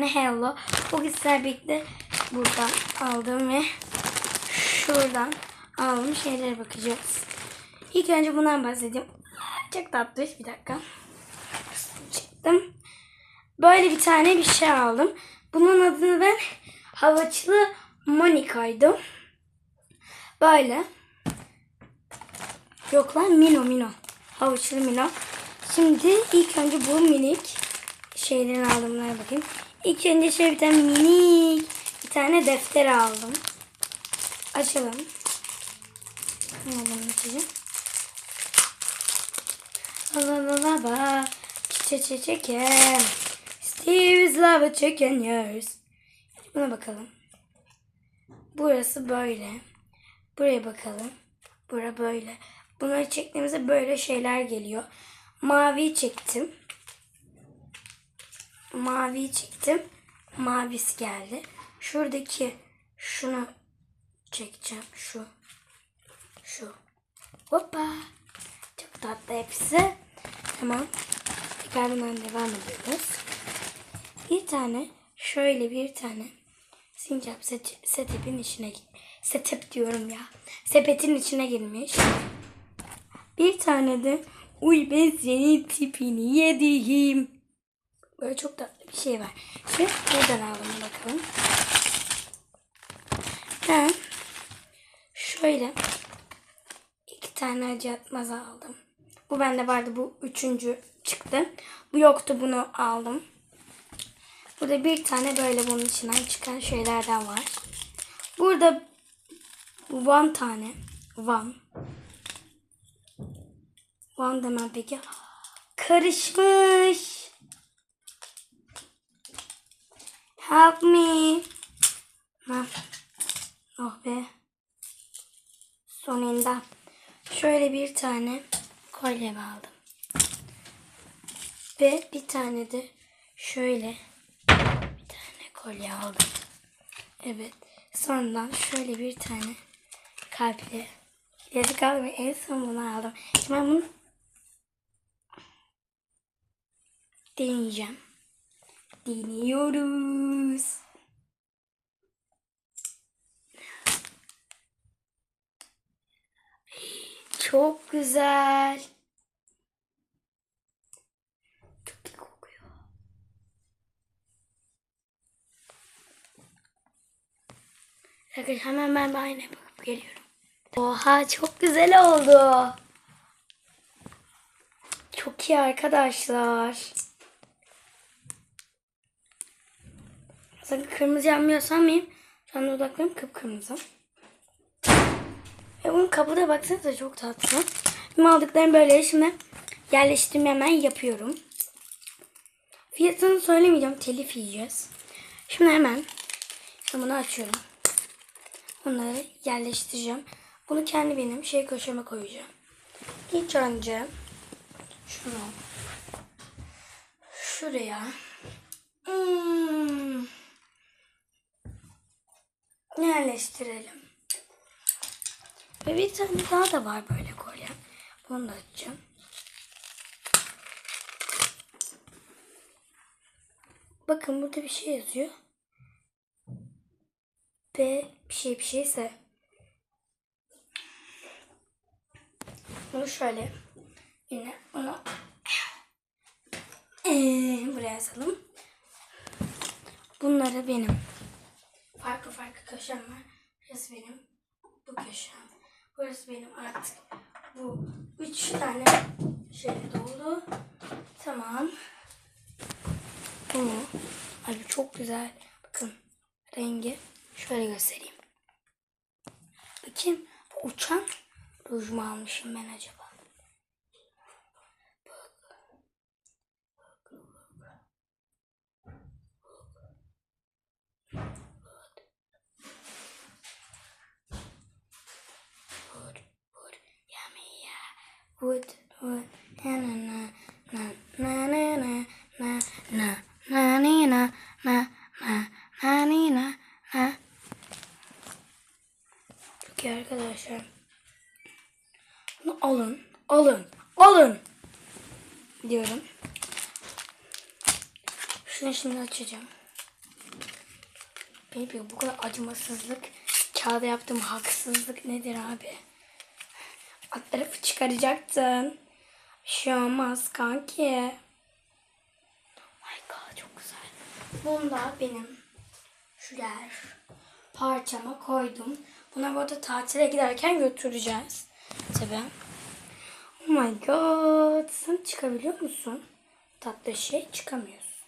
tane hello. Bu güzel birlikte buradan aldım ve şuradan aldım şeylere bakacağız. İlk önce bundan bahsedeyim. Çok tatlı bir dakika. Çıktım. Böyle bir tane bir şey aldım. Bunun adını ben Havaçlı Monika'ydı. Böyle. Yok lan Mino Mino. Havuçlu Mino. Şimdi ilk önce bu minik şeylerin aldımlara bakayım. İlk önce şöyle bir tane minik bir tane defter aldım. Açalım. Nereden açacağım? La la la la. Çiçe çiçe çeken. Steve's love chicken yours. Buna bakalım. Burası böyle. Buraya bakalım. Bura böyle. Bunları çektiğimizde böyle şeyler geliyor. Mavi çektim. Mavi çektim. Mavisi geldi. Şuradaki şunu çekeceğim. Şu. Şu. Hoppa. Çok tatlı hepsi. Tamam. Tekrardan devam ediyoruz. Bir tane şöyle bir tane sincap set, setup'in içine setup diyorum ya. Sepetin içine girmiş. Bir tane de uy ben senin tipini yediğim. Böyle çok tatlı bir şey var. Şimdi buradan alalım bakalım. Ben şöyle iki tane acı atmaz aldım. Bu bende vardı. Bu üçüncü çıktı. Bu yoktu. Bunu aldım. Burada bir tane böyle bunun içinden çıkan şeylerden var. Burada one tane. One. One demem peki. Karışmış. Help me. Ha. Oh be. Sonunda. Şöyle bir tane kolyemi aldım. Ve bir tane de şöyle bir tane kolye aldım. Evet. Sonradan şöyle bir tane kalpli bilezik aldım en son bunu aldım. Şimdi ben bunu deneyeceğim. Deniyoruz. Çok güzel. Çok iyi kokuyor. Arkadaşlar hemen ben aynaya bakıp geliyorum. Oha çok güzel oldu. Çok iyi arkadaşlar. Sakın kırmızı yanmıyor sanmayayım. Şu anda dudaklarım kıpkırmızı. Ve bunun kabı da baksanıza çok tatlı. Benim aldıklarım böyle şimdi yerleştirme hemen yapıyorum. Fiyatını söylemeyeceğim. Telif yiyeceğiz. Şimdi hemen şimdi bunu açıyorum. Bunları yerleştireceğim. Bunu kendi benim şey köşeme koyacağım. İlk önce şunu şuraya hmm, yerleştirelim. Ve bir tane daha da var böyle kolye. Bunu da açacağım. Bakın burada bir şey yazıyor. Ve bir şey bir şeyse bunu şöyle yine onu ee, buraya yazalım. Bunları benim. Farklı farklı köşem var. Burası benim. Bu köşem. Burası benim artık. Bu üç tane şey doldu. Tamam. Bunu. Ay bu çok güzel. Bakın rengi. Şöyle göstereyim. Bakayım. Bu uçan ruj almışım ben acaba? İyi arkadaşlar. Bunu alın, alın, alın diyorum. Şunu şimdi açacağım. Baby bu kadar acımasızlık. Kağıda yaptığım haksızlık nedir abi? Alt tarafı çıkaracaktın. Bir şey olmaz kanki. Oh my god çok güzel. Bunu da benim şuler parçama koydum. Buna burada tatile giderken götüreceğiz. Tabii. Oh my god. Sen çıkabiliyor musun? Tatlı şey çıkamıyorsun.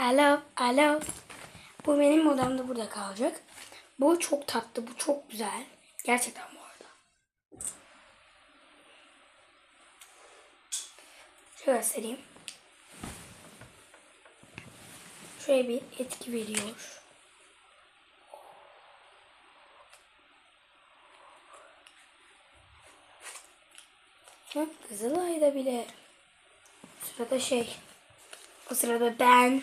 Alo, alo. Bu benim odamda burada kalacak. Bu çok tatlı, bu çok güzel. Gerçekten bu arada. Şöyle göstereyim. Şöyle bir etki veriyor. Hı, Kızılay'da bile. Sırada şey. O sırada ben.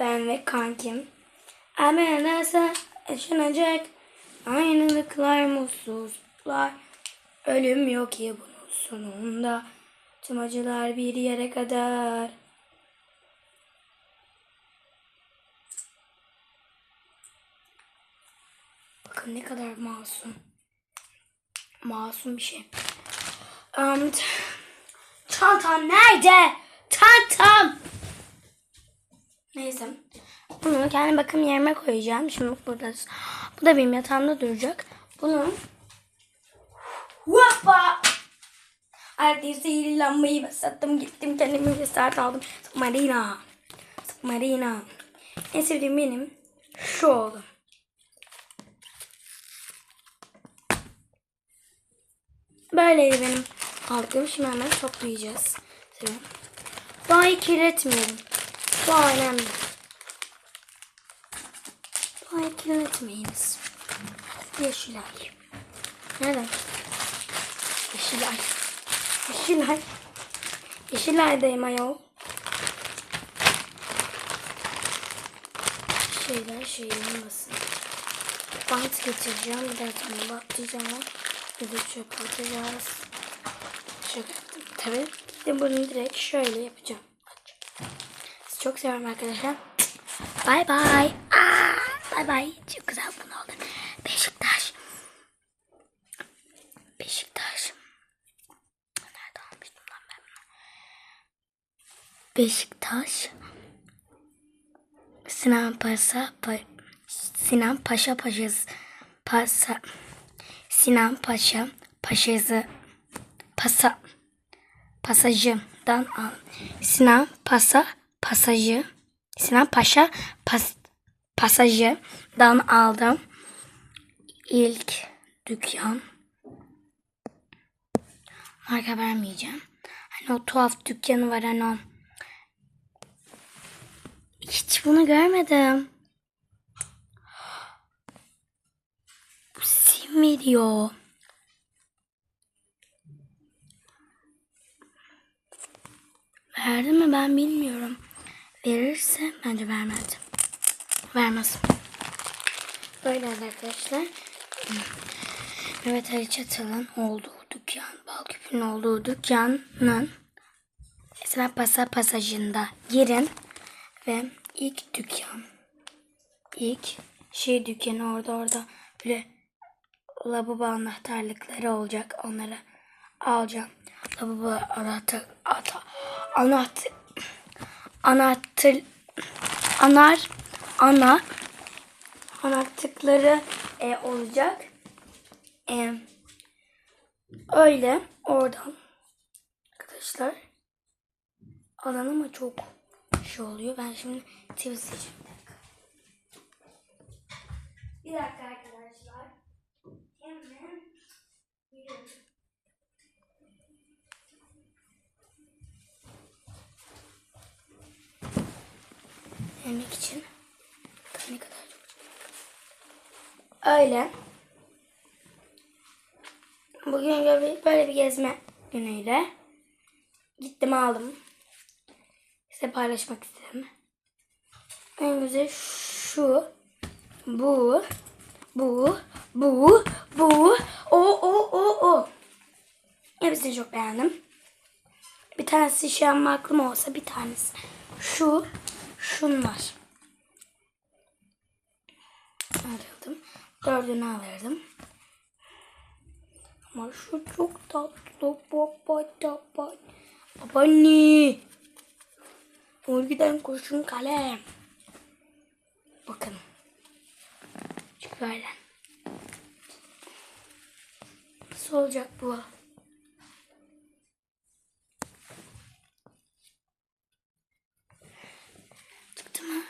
Ben ve kankim. Ama nasıl yaşanacak? Aynılıklar, mutsuzluklar. Ölüm yok ki bunun sonunda. Tüm acılar bir yere kadar. Bakın ne kadar masum. Masum bir şey. Um, çantam nerede? Çantam. Neyse. Bunu kendi bakım yerime koyacağım. Şimdi burada. Bu da benim yatağımda duracak. Bunu Hoppa! Artık sihirli lambayı sattım gittim kendime saat aldım. Submarina. Submarina. En sevdiğim benim şu oldu. Böyleydi benim aldığım. Şimdi hemen toplayacağız. Doğayı kirletmeyelim. Doğa önemli. Doğayı kirletmeyiniz. Yeşilay. Nereden? Yeşilay. Yeşilay. Yeşilay'dayım ayol. Şeyler şey olmasın. Bant getireceğim. Bir de sonra baklayacağım. Bir de çöp atacağız. Şöyle yaptım. Tabii. Bir de bunu direkt şöyle yapacağım. Sizi çok seviyorum arkadaşlar. Bye. Aa, bye bye. Çok güzel bunu oldu. Beşiktaş. Beşiktaş. Nerede almıştım lan ben bunu? Beşiktaş. Sinan Paşa pa, Sinan Paşa Paşası Pasa Sinan Paşa Paşası Pasa Pasajıdan al. Sinan Pasa Pasajı Sinan Paşa pas, Pasajıdan aldım. İlk dükkan marka vermeyeceğim. Hani o tuhaf dükkanı var hani o. Hiç bunu görmedim. Bu sim veriyor. Verdi mi ben bilmiyorum. Verirse bence vermez. Vermez. Böyle arkadaşlar. Evet Ali Çatal'ın olduğu dükkan, Balküp'ün olduğu dükkanın Esra Pasa pasajında girin ve ilk dükkan ilk şey dükkanı orada orada böyle lavabo anahtarlıkları olacak onları alacağım. Lavabo anahtar anahtar anahtar anar ana anahtarlıkları e, olacak. E, öyle oradan arkadaşlar alan ama çok şey oluyor. Ben şimdi. Bir dakika. Bir dakika arkadaşlar. Hemen yürüyorum. Yemek için ne kadar çok Öyle. Bugün böyle bir gezme günüyle gittim aldım. Size paylaşmak istedim. En güzel şu, bu, bu, bu, bu, o, o, o, o. Hepsini çok beğendim. Bir tanesi şu an aklım olsa bir tanesi. Şu, şunlar. Dördünü alırdım. Ama şu çok tatlı. Baba baba. Baba ne? Örgüden kurşun kalem. Bakın. Şöyle. Nasıl olacak bu? Çıktı mı?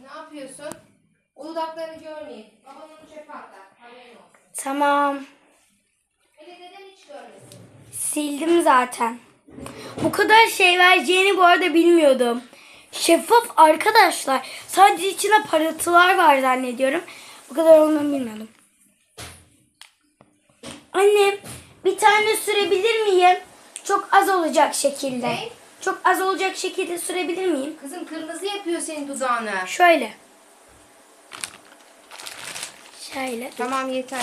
Ne yapıyorsun? O dudaklarını görmeyeyim. Baban onu çöpe atar. Haberin olsun. Tamam. Hele deden hiç görmesin. Sildim zaten. Bu kadar şey vereceğini bu arada bilmiyordum. Şeffaf arkadaşlar. Sadece içine parıltılar var zannediyorum. Bu kadar olduğunu bilmiyordum. Anne bir tane sürebilir miyim? Çok az olacak şekilde. Ne? Çok az olacak şekilde sürebilir miyim? Kızım kırmızı yapıyor senin dudağını. Şöyle. Şöyle. Tamam yeter.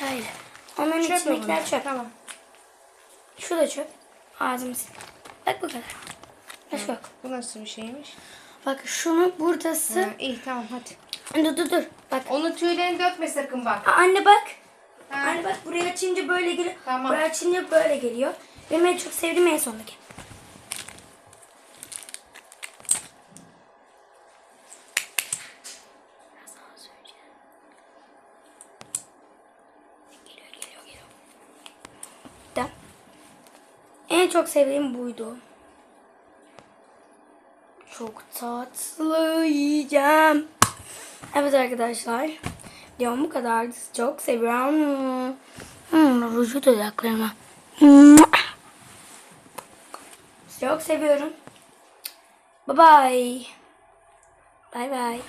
Şöyle. Onların Çöp içindekiler çöp. Tamam. Şu da çöp. Ağzımı sil. Bak bu kadar. Başka yok. Bu nasıl bir şeymiş? Bak şunu buradası. Ha, iyi tamam hadi. Dur dur dur. Bak. Onu tüylerini dökme sakın bak. Aa, Anne bak. Ha. Anne bak buraya açınca böyle geliyor. Tamam. Buraya açınca böyle geliyor. Benim en çok sevdiğim en sondaki. Biraz daha söyleyeceğim. Geliyor geliyor geliyor. Da. Çok sevdiğim buydu. Çok tatlı yiyeceğim. Evet arkadaşlar. Videom bu kadar. Sizi Çok seviyorum. Hmm, ruju dudaklarıma. Çok seviyorum. Bye bye. Bye bye.